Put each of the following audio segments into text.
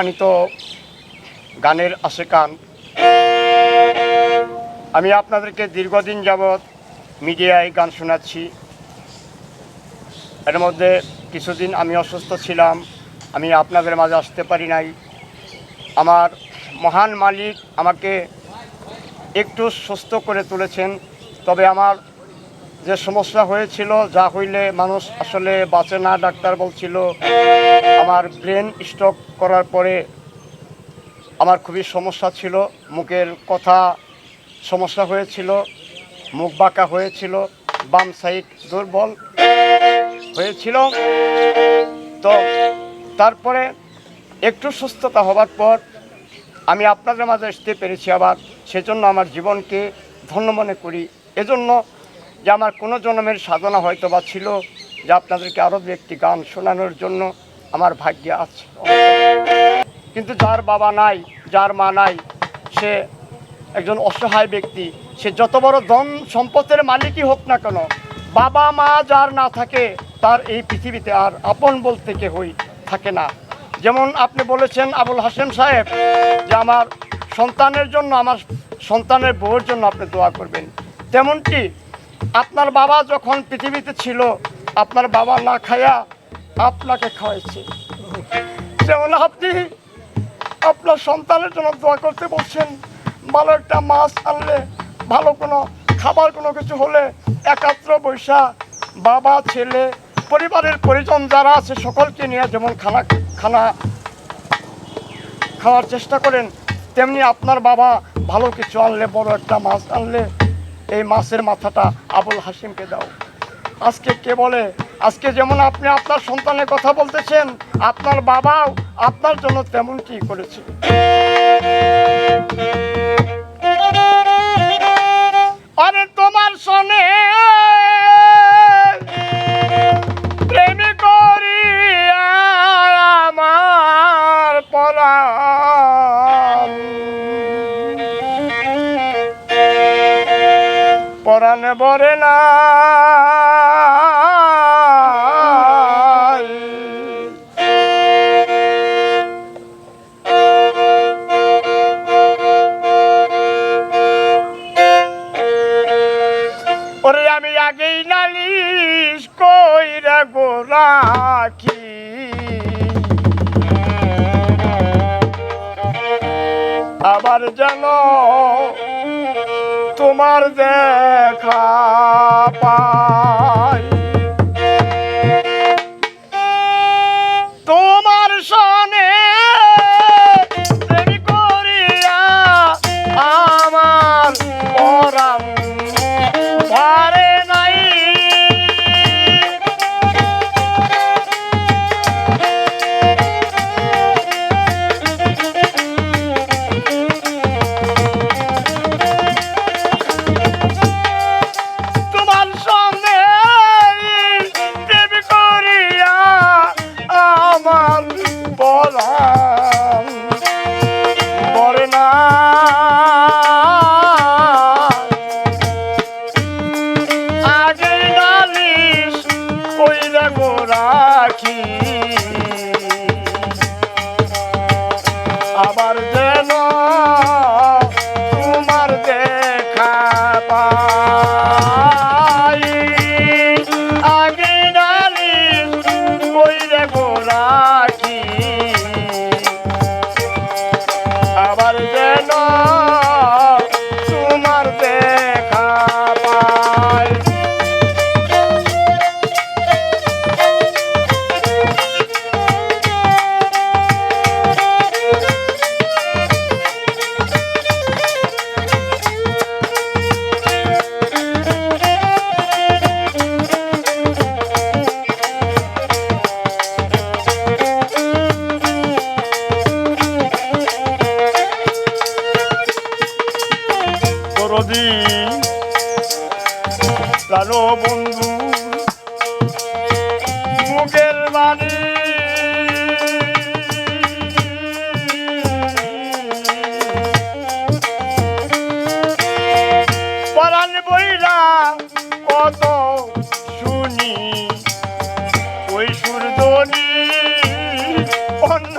সম্মানিত গানের আশেকান। আমি আপনাদেরকে দীর্ঘদিন যাবৎ মিডিয়ায় গান শোনাচ্ছি। এর মধ্যে কিছুদিন আমি অসুস্থ ছিলাম, আমি আপনাদের মাঝে আসতে পারি নাই। আমার মহান মালিক আমাকে একটু সুস্থ করে তুলেছেন, তবে আমার যে সমস্যা হয়েছিল, যা হইলে মানুষ আসলে বাঁচে না, ডাক্তার বলছিল। আমার ব্রেন স্ট্রোক করার পরে আমার খুবই সমস্যা ছিল। মুখের কথা সমস্যা হয়েছিল, মুখ বাঁকা হয়েছিল, বাম সাইড দুর্বল হয়েছিল। তো তারপরে একটু সুস্থতা হবার পর আমি আপনাদের মাঝে আসতে পেরেছি আবার। সেজন্য আমার জীবনকে ধন্য মনে করি। এজন্য যে আমার কোনো জন্মের সাধনা হয়তো বা ছিল, যে আপনাদেরকে আরও দু একটি গান শোনানোর জন্য আমার ভাগ্যে আছে। কিন্তু যার বাবা নাই, যার মা নাই, সে একজন অসহায় ব্যক্তি, সে যত বড় ধন সম্পদের মালিকই হোক না কেন, বাবা, মা যার না থাকে, তার এই পৃথিবীতে আর আপন বলতে কেহই থাকে না। যেমন আপনি বলেছেন আবুল হাসেম সাহেব যে আমার সন্তানের জন্য, আমার সন্তানের বউয়ের জন্য আপনি দোয়া করবেন। তেমনটি আপনার বাবা যখন পৃথিবীতে ছিল, আপনার বাবা না খায়া আপনাকে খাওয়াইছে। যেমন আপনি আপনার সন্তানের জন্য দোয়া করতে বলছেন, ভালো একটা মাছ আনলে, ভালো কোনো খাবার, কোনো কিছু হলে একাত্র বৈশা বাবা, ছেলে, পরিবারের পরিজন যারা আছে, সকলকে নিয়ে যেমন খানা খানা খাওয়ার চেষ্টা করেন, তেমনি আপনার বাবা ভালো কিছু আনলে, বড় একটা মাছ আনলে এই মাছের মাথাটা আবুল হাসিমকে দাও। আজকে কে বলে? আজকে যেমন আপনি আপনার সন্তানের কথা বলতেছেন, আপনার বাবাও আপনার জন্য তেমন তেমনটি করেছে। আরে তোমার সনে পরাণ বরে না। আমার বলাম ওই সুরদনি অন্য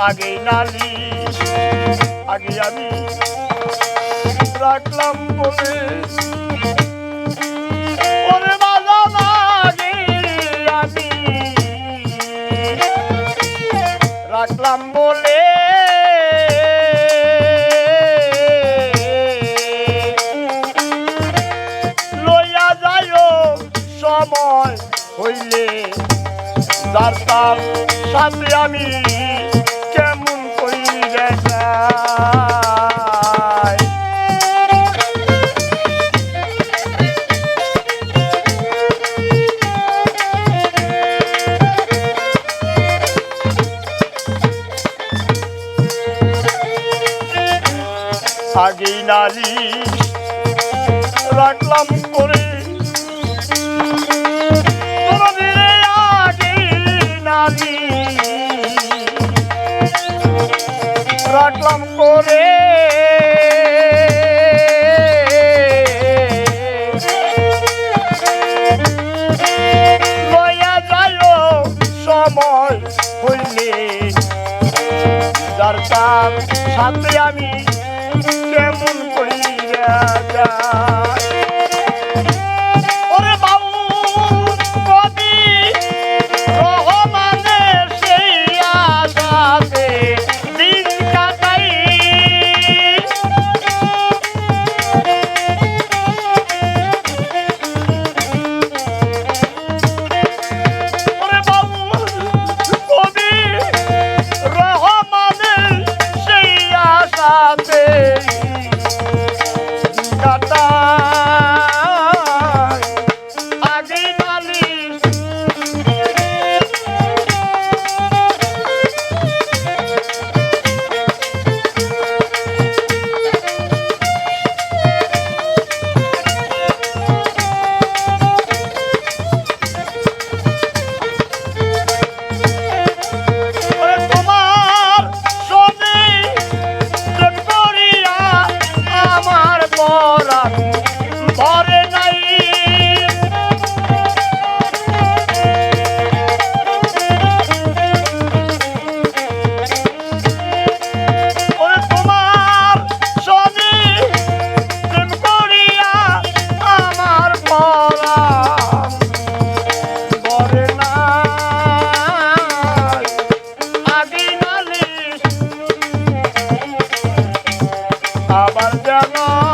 আগে নালি আগে আমি রাখলাম বলে থাকি নালি রাখলাম করে। রাখলাম করে। সময় হইলে। দরকার সাথে আমি কেমন কইরা যা রাতে জাগা